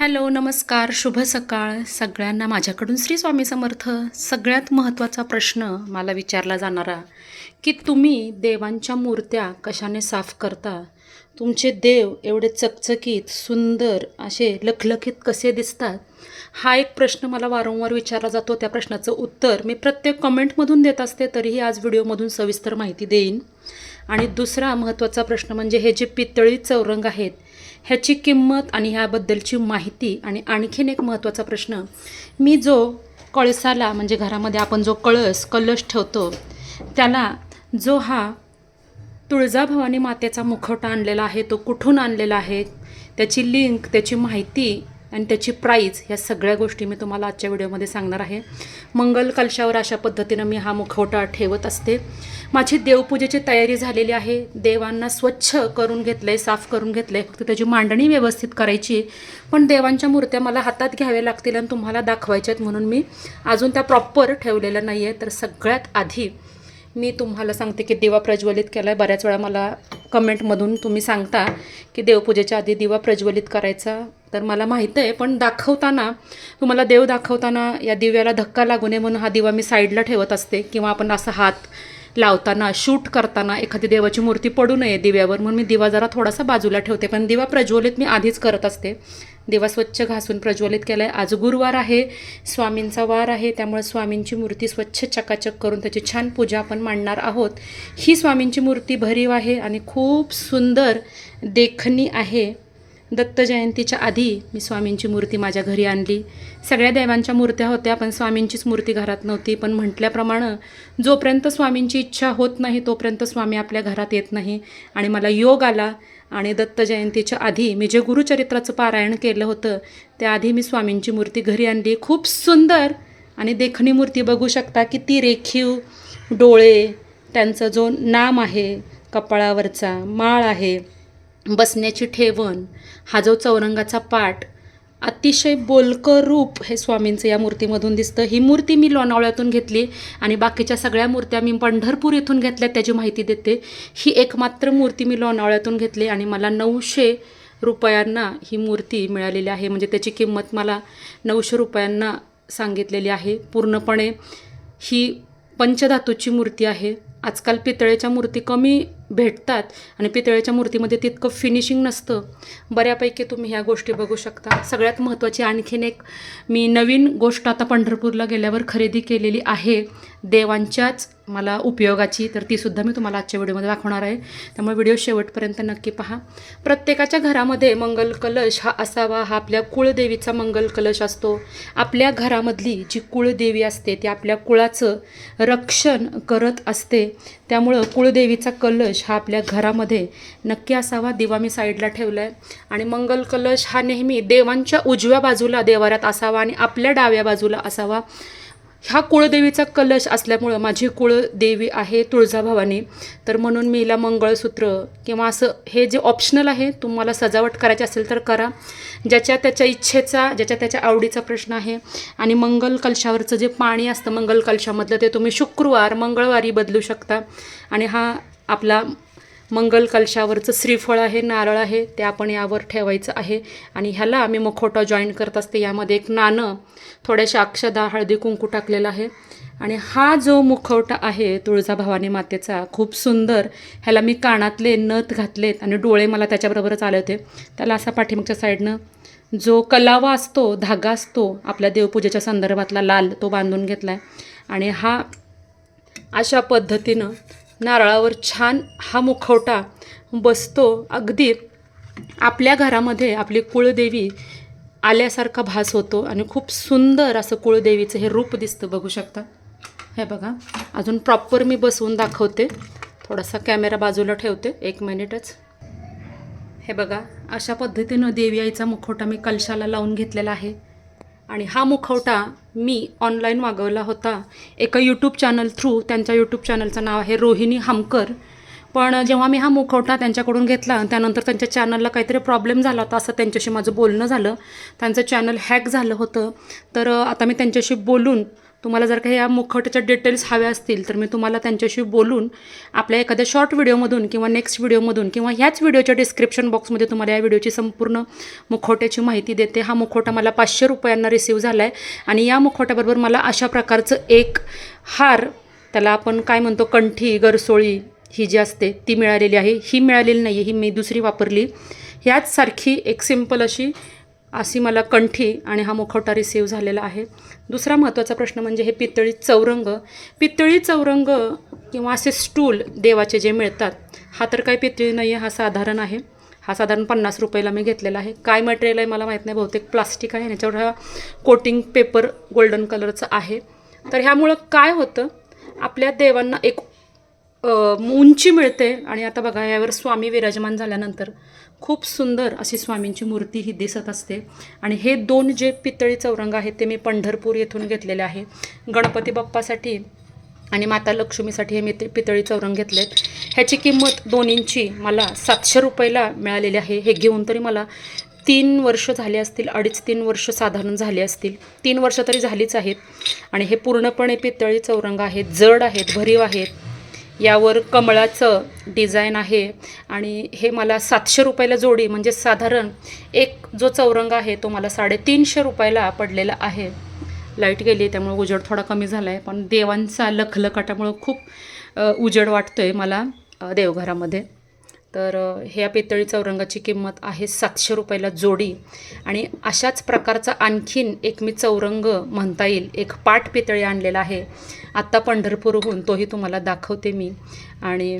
Hello नमस्कार शुभ सकाळ. सगळ्यांना माझ्याकडून श्री स्वामी समर्थ. सगळ्यात महत्त्वाचा प्रश्न मला विचारला जाणारा की तुम्ही देवांच्या मूर्त्या कशाने साफ करता? तुमचे देव एवढे चकचकीत सुंदर असे लखलखीत कसे दिसतात? हा एक प्रश्न मला वारंवार विचारला जातो. त्या प्रश्नाचं उत्तर मी प्रत्येक कमेंटमधून देत असते तरीही आज व्हिडिओमधून सविस्तर माहिती देईन. आणि दुसरा महत्त्वाचा प्रश्न म्हणजे हे जे पितळी चौरंग आहेत ह्याची किंमत आणि ह्याबद्दलची माहिती आणि आणखीन एक महत्त्वाचा प्रश्न मी जो कळसाला म्हणजे घरामध्ये आपण जो कळस कलश ठेवतो त्याला जो हा तुळजाभवानी मातेचा मुखवटा आणलेला आहे तो कुठून आणलेला आहे त्याची लिंक त्याची माहिती आणि त्याची प्राईज ह्या सगळ्या गोष्टी मी तुम्हाला आजच्या व्हिडिओमध्ये सांगणार आहे. मंगल कलशावर अशा पद्धतीनं मी हा मुखवटा ठेवत असते. माझी देवपूजेची तयारी झालेली आहे. देवांना स्वच्छ करून घेतलं आहे साफ करून घेतलं आहे फक्त त्याची मांडणी व्यवस्थित करायची. पण देवांच्या मूर्त्या मला हातात घ्याव्या लागतील आणि तुम्हाला दाखवायच्या आहेत म्हणून मी अजून त्या प्रॉपर ठेवलेल्या नाही आहे तर सगळ्यात आधी मी तुम्हाला सांगते की दिवा प्रज्वलित केला आहे बऱ्याच वेळा मला कमेंटमधून तुम्ही सांगता की देवपूजेच्या आधी दिवा प्रज्वलित करायचा. तर मला माहीत आहे पण दाखवताना तुम्हाला देव दाखवताना या दिव्याला धक्का लागू नये म्हणून हा दिवा मी साईडला ठेवत असते. किंवा आपण असा हात लावताना शूट करताना एखादी देवाची मूर्ती पडू नये दिव्यावर म्हणून मी दिवा जरा थोडासा बाजूला ठेवते. पण दिवा प्रज्वलित मी आधीच करत असते. दिवा स्वच्छ घासून प्रज्वलित केला आहे आज गुरुवार आहे स्वामींचा वार आहे त्यामुळे स्वामींची मूर्ती स्वच्छ चकाचक करून त्याची छान पूजा आपण मांडणार आहोत. ही स्वामींची मूर्ती भरीव आहे आणि खूप सुंदर देखणी आहे. दत्त जयंतीच्या आधी मी स्वामींची मूर्ती माझ्या घरी आणली. सगळ्या देवांच्या मूर्त्या होत्या पण स्वामींचीच मूर्ती घरात नव्हती. पण म्हटल्याप्रमाणे जोपर्यंत स्वामींची इच्छा होत नाही तोपर्यंत स्वामी आपल्या घरात येत नाही. आणि मला योग आला आणि दत्त जयंतीच्या आधी मी जे गुरुचरित्राचं पारायण केलं होतं त्याआधी मी स्वामींची मूर्ती घरी आणली. खूप सुंदर आणि देखणी मूर्ती बघू शकता किती रेखीव डोळे त्यांचं जो नाम आहे कपाळावरचा माळ आहे बसण्याची ठेवण हा जो चौरंगाचा पाठ अतिशय बोलकर रूप हे स्वामींचं या मूर्तीमधून दिसतं. ही मूर्ती मी लोणावळ्यातून घेतली आणि बाकीच्या सगळ्या मूर्त्या मी पंढरपूर इथून घेतल्या त्याची माहिती देते. ही एकमात्र मूर्ती मी लोणावळ्यातून घेतली आणि मला नऊशे रुपयांना ही मूर्ती मिळालेली आहे. म्हणजे त्याची किंमत मला नऊशे रुपयांना सांगितलेली आहे. पूर्णपणे ही पंचधातूची मूर्ती आहे. आजकाल पितळेच्या मूर्ती कमी भेटतात आणि पितळेच्या मूर्तीमध्ये तितकं फिनिशिंग नसतं. बऱ्यापैकी तुम्ही ह्या गोष्टी बघू शकता. सगळ्यात महत्त्वाची आणखीन एक मी नवीन गोष्ट आता पंढरपूरला गेल्यावर खरेदी केलेली आहे. देवांच्याच मला उपयोगाची तर तीसुद्धा मी तुम्हाला आजच्या व्हिडिओमध्ये दाखवणार आहे. त्यामुळे व्हिडिओ शेवटपर्यंत नक्की पहा. प्रत्येकाच्या घरामध्ये मंगल कलश हा असावा हा आपल्या कुळदेवीचा मंगल कलश असतो. आपल्या घरामधली जी कुळदेवी असते ती आपल्या कुळाचं रक्षण करत असते. त्यामुळं कुळदेवीचा कलश हा आपल्या घरामध्ये नक्की असावा दिवा मी साईडला ठेवला आहे आणि मंगल कलश हा नेहमी देवांच्या उजव्या बाजूला देवाऱ्यात असावा आणि आपल्या डाव्या बाजूला असावा. ह्या कुळदेवीचा कलश असल्यामुळं माझी कुळदेवी आहे तुळजाभवानी. तर म्हणून मी हिला मंगळसूत्र किंवा असं हे जे ऑप्शनल आहे तुम्हाला सजावट करायची असेल तर करा. ज्याच्या त्याच्या इच्छेचा ज्याच्या त्याच्या आवडीचा प्रश्न आहे. आणि मंगल कलशावरचं जे पाणी असतं मंगल कलशामधलं ते तुम्ही शुक्रवार मंगळवारी बदलू शकता. आणि हा आपला मंगल कलशावरचं श्रीफळ आहे नारळ आहे ते आपण यावर ठेवायचं आहे. आणि ह्याला आम्ही मुखवटा जॉईन करत असते. यामध्ये एक नाणं थोड्याशा अक्षदा हळदी कुंकू टाकलेलं आहे. आणि हा जो मुखवटा आहे तुळजाभवानी मातेचा खूप सुंदर. ह्याला मी कानातले नथ घातलेत आणि डोळे मला त्याच्याबरोबरच आले होते. त्याला असा पाठीमागच्या साईडनं जो कलावा असतो धागा असतो आपल्या देवपूजेच्या संदर्भातला लाल तो बांधून घेतला आहे आणि हा अशा पद्धतीनं नारळावर छान हा मुखवटा बसतो. अगदी आपल्या घरामध्ये आपली कुळदेवी आल्यासारखा भास होतो आणि खूप सुंदर असं कुळदेवीचं हे रूप दिसतं. बघू शकता. हे बघा. अजून प्रॉपर मी बसवून दाखवते. थोडासा कॅमेरा बाजूला ठेवते. एक मिनिटच हे बघा. अशा पद्धतीनं देवी आईचा मुखवटा मी कलशाला लावून घेतलेला आहे. आणि हा मुखवटा मी ऑनलाईन मागवला होता. एका यूट्यूब चॅनल थ्रू त्यांच्या यूट्यूब चॅनलचं नाव आहे रोहिणी हमकर. पण जेव्हा मी हा मुखवटा त्यांच्याकडून घेतला त्यानंतर त्यांच्या चॅनलला काहीतरी प्रॉब्लेम झाला होता असं त्यांच्याशी माझं बोलणं झालं. त्यांचं चॅनल हॅक झालं होतं. तर आता मी त्यांच्याशी बोलून तुम्हाला जर काही या मुखवट्याच्या डिटेल्स हव्या असतील तर मी तुम्हाला त्यांच्याशी बोलून आपल्या एखाद्या शॉर्ट व्हिडिओमधून किंवा नेक्स्ट व्हिडिओमधून किंवा ह्याच व्हिडिओच्या डिस्क्रिप्शन बॉक्समध्ये तुम्हाला या व्हिडिओची संपूर्ण मुखवट्याची माहिती देते. हा मुखवटा मला पाचशे रुपयांना रिसीव झाला आहे आणि या मुखवट्याबरोबर मला अशा प्रकारचं एक हार त्याला आपण काय म्हणतो कंठी गरसोळी ही जी असते ती मिळालेली आहे. ही मिळालेली नाही आहे ही मी दुसरी वापरली. ह्याचसारखी एक सिंपल अशी अशी मला कंठी आणि हा मुखवटा रिसीव झालेला आहे. दुसरा महत्त्वाचा प्रश्न म्हणजे हे पितळी चौरंग. पितळी चौरंग किंवा असे स्टूल देवाचे जे मिळतात हा तर काही पितळी नाही आहे हा साधारण आहे. हा साधारण पन्नास रुपयाला मी घेतलेला आहे. काय मटेरियल आहे मला माहीत नाही बहुतेक प्लास्टिक आहे ह्याच्यावर हा कोटिंग पेपर गोल्डन कलरचं आहे. तर ह्यामुळं काय होतं आपल्या देवांना एक उंची मिळते आणि आता बघा यावर स्वामी विराजमान झाल्यानंतर खूप सुंदर अशी स्वामींची मूर्ती ही दिसत असते. आणि हे दोन जे पितळी चौरंग आहेत ते मी पंढरपूर येथून घेतलेले आहे. गणपती बाप्पासाठी आणि माता लक्ष्मीसाठी हे मी ते पितळी चौरंग घेतले आहेत ह्याची किंमत दोन्हींची मला सातशे रुपयाला मिळालेली आहे. हे घेऊन तरी मला तीन वर्ष झाले असतील अडीच तीन वर्ष साधारण झाले असतील. तीन वर्ष तरी झालीच आहेत. आणि हे पूर्णपणे पितळी चौरंग आहेत जड आहेत भरीव आहेत. यावर कमळाचं डिझाईन आहे आणि हे मला सातशे रुपयाला जोडी म्हणजे साधारण एक जो चौरंग आहे तो मला साडेतीनशे रुपयाला पडलेला आहे. लाइट गेली त्यामुळे उजेड थोडा कमी झाला आहे पण देवांचा लखलखाटामुळं खूप उजेड वाटतो आहे मला देवघरामध्ये. तर ह्या पितळी चौरंगाची किंमत आहे सातशे रुपयाला जोडी. आणि अशाच प्रकारचा आणखीन एक मी चौरंग म्हणता येईल. एक पाट पितळी आणलेला आहे. आत्ता पंढरपूरहून तोही तुम्हाला दाखवते मी. आणि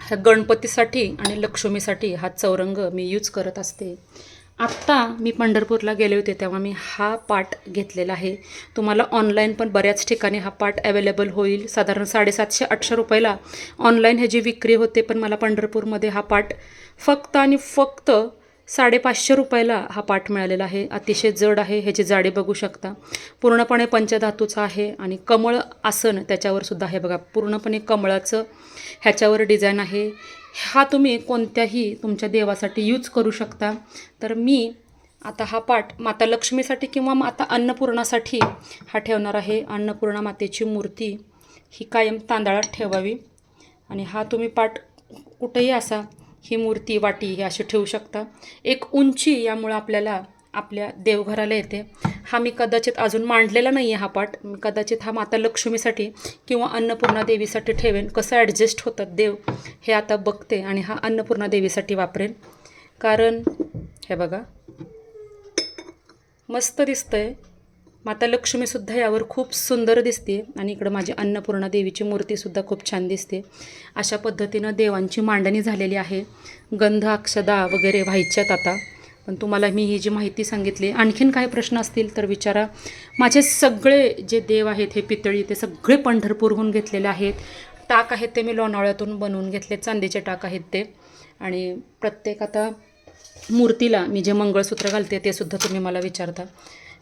ह्या गणपतीसाठी आणि लक्ष्मीसाठी हा चौरंग मी यूज करत असते. आत्ता मी पंढरपूरला गेले होते तेव्हा मी हा पार्ट घेतलेला आहे. तुम्हाला ऑनलाईन पण बऱ्याच ठिकाणी हा पार्ट अवेलेबल होईल. साधारण साडेसातशे आठशे रुपयाला ऑनलाईन ह्याची विक्री होते पण मला पंढरपूरमध्ये हा पार्ट फक्त आणि फक्त साडेपाचशे रुपयाला हा पाठ मिळालेला आहे. अतिशय जड आहे ह्याची जाडी बघू शकता. पूर्णपणे पंचधातूचा आहे आणि कमळ आसन त्याच्यावर सुद्धा आहे. बघा पूर्णपणे कमळाचं ह्याच्यावर डिझाईन आहे. हा तुम्ही कोणत्याही तुमच्या देवासाठी यूज करू शकता. तर मी आता हा पाठ माता लक्ष्मीसाठी किंवा माता अन्नपूर्णासाठी हा ठेवणार आहे. अन्नपूर्णा मातेची मूर्ती ही कायम तांदळात ठेवावी. आणि हा तुम्ही पाठ कुठेही असा ही मूर्ती वाटी ही अशी ठेवू शकता. एक उंची यामुळं आपल्याला आपल्या देवघराला येते. हा मी कदाचित अजून मांडलेला नाही आहे हा पाठ. मी कदाचित हा माता लक्ष्मीसाठी किंवा अन्नपूर्णा देवीसाठी ठेवेन. कसं ॲडजस्ट होतात देव हे आता बघते आणि हा अन्नपूर्णा देवीसाठी वापरेन. कारण हे बघा. मस्त दिसतंय. माता लक्ष्मीसुद्धा यावर खूप सुंदर दिसते आणि इकडं माझी अन्नपूर्णा देवीची मूर्तीसुद्धा खूप छान दिसते. अशा पद्धतीनं देवांची मांडणी झालेली आहे. गंध अक्षदा वगैरे व्हायच्यात आता. पण तुम्हाला मी ही जी माहिती सांगितली आणखीन काही प्रश्न असतील तर विचारा. माझे सगळे जे देव आहेत हे पितळी ते सगळे पंढरपूरहून घेतलेले आहेत. टाक आहेत ते मी लोणावळ्यातून बनवून घेतले चांदीचे टाक आहेत ते. आणि प्रत्येक आता मूर्तीला मी जे मंगळसूत्र घालते ते सुद्धा तुम्ही मला विचारता.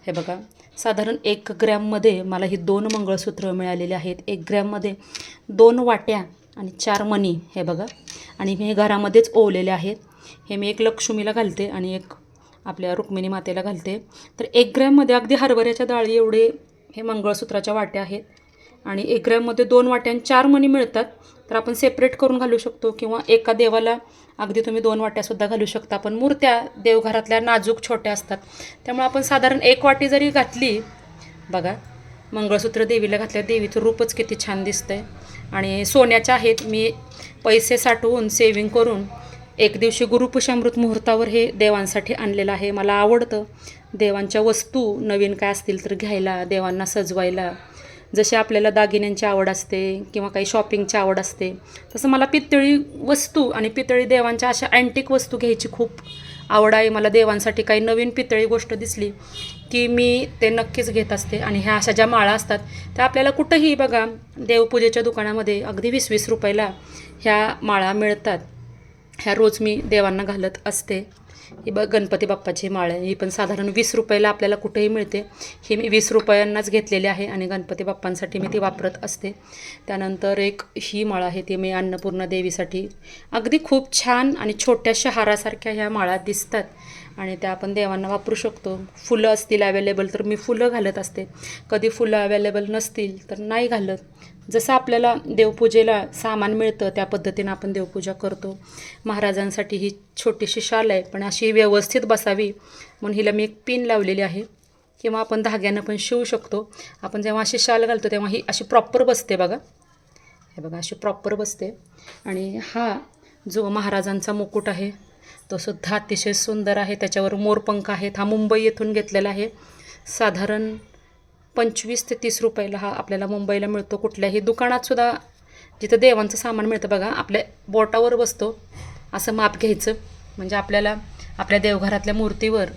हे बघा साधारण एक ग्रॅममध्ये मला ही दोन मंगळसूत्र मिळालेले आहेत. एक ग्रॅममध्ये दोन वाट्या आणि चार मणी हे बघा. आणि हे घरामध्येच ओवलेले आहेत. हे मी एक लक्ष्मीला घालते आणि एक आपल्या रुक्मिणी मातेला घालते. तर एक ग्रॅममध्ये अगदी हरभऱ्याच्या डाळी एवढे हे मंगळसूत्राच्या वाट्या आहेत. आणि एक ग्रॅममध्ये दोन वाट्यां चार मणी मिळतात. तर आपण सेपरेट करून घालू शकतो किंवा एका देवाला अगदी तुम्ही दोन वाट्यासुद्धा घालू शकता. पण मूर्त्या देवघरातल्या नाजूक छोट्या असतात. त्यामुळे आपण साधारण एक वाटी जरी घातली बघा मंगळसूत्र देवीला घातल्या देवीचं रूपच किती छान दिसतंय. आणि सोन्याच्या आहेत मी पैसे साठवून सेविंग करून एक दिवशी गुरुपुषामृत मुहूर्तावर हे देवांसाठी आणलेलं आहे. मला आवडतं. देवांच्या वस्तू नवीन काय असतील तर घ्यायला देवांना सजवायला जशी आपल्याला दागिन्यांची आवड असते किंवा काही शॉपिंगची आवड असते तसं मला पितळी वस्तू आणि पितळी देवांच्या अशा अँटिक वस्तू घ्यायची खूप आवड आहे. मला देवांसाठी काही नवीन पितळी गोष्ट दिसली की मी ते नक्कीच घेत असते. आणि ह्या अशा ज्या माळा असतात त्या आपल्याला कुठंही बघा देवपूजेच्या दुकानामध्ये अगदी वीस वीस रुपयाला ह्या माळा मिळतात. ह्या रोज मी देवांना घालत असते. ही ब गणपती बाप्पाची माळ आहे. ही पण साधारण वीस रुपयाला आपल्याला कुठेही मिळते. ही मी वीस रुपयांनाच घेतलेली आहे आणि गणपती बाप्पांसाठी मी ती वापरत असते. त्यानंतर एक ही माळ आहे ती मी अन्नपूर्णा देवीसाठी. अगदी खूप छान आणि छोट्याशा हारासारख्या ह्या माळा दिसतात. आणि त्या आपण देवांना वापरू शकतो. फुलं असतील अवेलेबल तर मी फुलं घालत असते. कधी फुलं अवेलेबल नसतील तर नाही घालत. जसं आपल्याला देवपूजेला सामान मिळतं त्या पद्धतीनं आपण देवपूजा करतो. महाराजांसाठी ही छोटीशी शाल आहे पण अशी व्यवस्थित बसावी म्हणून हिला मी एक पिन लावलेली आहे. किंवा आपण धाग्यानं पण शिवू शकतो. आपण जेव्हा अशी शाल घालतो तेव्हा ही अशी प्रॉपर बसते बघा. हे बघा अशी प्रॉपर बसते. आणि हा जो महाराजांचा मुकुट आहे तो सुद्धा अतिशय सुंदर आहे. त्याच्यावर मोरपंख आहेत. हा मुंबई येथून घेतलेला आहे. साधारण पंचवीस ते तीस रुपयाला हा आपल्याला मुंबईला मिळतो. कुठल्याही दुकानातसुद्धा जिथं देवांचं सामान मिळतं बघा आपल्या बोटावर बसतो. असं माप घ्यायचं. म्हणजे आपल्याला आपल्या देवघरातल्या मूर्तीवर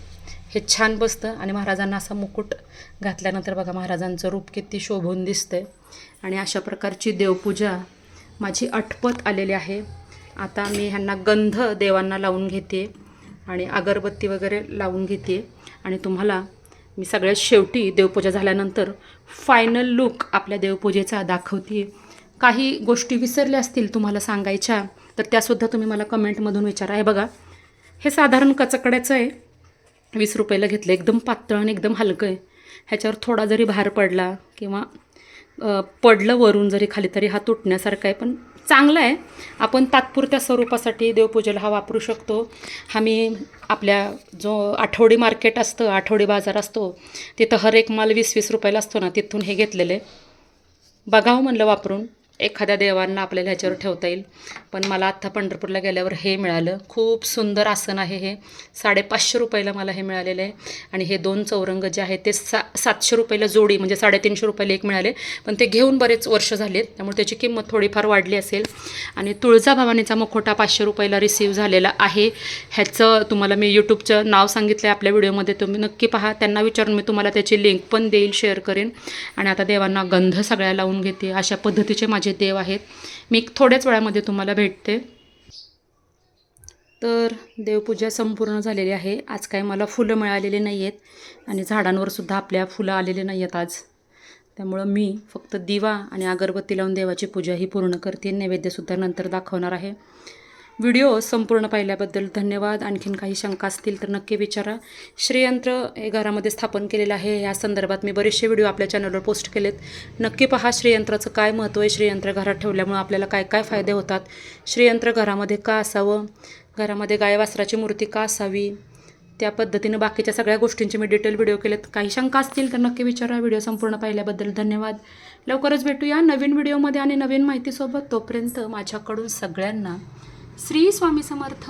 हे छान बसतं आणि महाराजांना असा मुकुट घातल्यानंतर बघा महाराजांचं रूप किती शोभून दिसतंय. आणि अशा प्रकारची देवपूजा माझी अटपत आलेली आहे. आता मी ह्यांना गंध देवांना लावून घेते आणि अगरबत्ती वगैरे लावून घेते. आणि तुम्हाला मी सगळ्यात शेवटी देवपूजा झाल्यानंतर फायनल लुक आपल्या देवपूजेचा दाखवते काही गोष्टी विसरल्या असतील तुम्हाला सांगायच्या तर त्यासुद्धा तुम्ही मला कमेंटमधून विचारा. हे बघा हे साधारण कचकड्याचं आहे. वीस रुपयाला घेतलं एकदम पातळ आणि एकदम हलकं आहे. ह्याच्यावर थोडा जरी भार पडला किंवा पडलं वरून जरी खाली तरी हा तुटण्यासारखा आहे पण चांगला आहे. आपण तात्पुरत्या स्वरूपासाठी देवपूजेला हा वापरू शकतो. हा मी आपल्या जो आठवडी मार्केट असतं आठवडी बाजार असतो तिथं हर एक माल वीस वीस रुपयाला असतो ना तिथून हे घेतलेले बघावं म्हणलं वापरून. एखाद्या देवांना आपल्याला ह्याच्यावर ठेवता येईल. पण मला आत्ता पंढरपूरला गेल्यावर हे मिळालं. खूप सुंदर आसन आहे हे. साडेपाचशे रुपयाला मला हे मिळालेलं आहे. आणि हे दोन चौरंग जे आहे ते सा सातशे रुपयाला जोडी म्हणजे साडेतीनशे रुपयाला एक मिळाले. पण ते घेऊन बरेच वर्ष झालेत. त्यामुळे त्याची किंमत थोडीफार वाढली असेल. आणि तुळजाभवानीचा मुखोटा पाचशे रुपयाला रिसीव झालेला आहे. ह्याचं तुम्हाला मी यूट्यूबचं नाव सांगितलं आहे आपल्या व्हिडिओमध्ये तुम्ही नक्की पहा. त्यांना विचारून मी तुम्हाला त्याची लिंक पण देईल शेअर करेन. आणि आता देवांना गंध सगळ्या लावून घेते. अशा पद्धतीचे माझे देव आहेत मी थोड्याच वेळामध्ये तुम्हाला भेटते. तर देवपूजा संपूर्ण झालेली आहे. आज काय मला फुलं मिळालेली नाही आहेत आणि झाडांवरसुद्धा आपल्या फुलं आलेली नाही आहेत आज. त्यामुळं मी फक्त दिवा आणि अगरबत्ती लावून देवाची पूजा ही पूर्ण करते. नैवेद्यसुद्धा नंतर दाखवणार आहे. व्हिडिओ संपूर्ण पाहिल्याबद्दल धन्यवाद. आणखीन काही शंका असतील तर नक्की विचारा. श्रीयंत्र हे घरामध्ये स्थापन केलेलं आहे. या संदर्भात मी बरेचसे व्हिडिओ आपल्या चॅनलवर पोस्ट केलेत. नक्की पहा श्रीयंत्राचं काय महत्त्व आहे. श्रीयंत्र घरात ठेवल्यामुळं आपल्याला काय काय फायदे होतात? श्रीयंत्र घरामध्ये का असावं? घरामध्ये गायवासराची मूर्ती का असावी? त्या पद्धतीनं बाकीच्या सगळ्या गोष्टींचे मी डिटेल व्हिडिओ केलेत. काही शंका असतील तर नक्की विचारा. व्हिडिओ संपूर्ण पाहिल्याबद्दल धन्यवाद. लवकरच भेटूया नवीन व्हिडिओमध्ये आणि नवीन माहितीसोबत. तोपर्यंत माझ्याकडून सगळ्यांना श्री स्वामी समर्थ.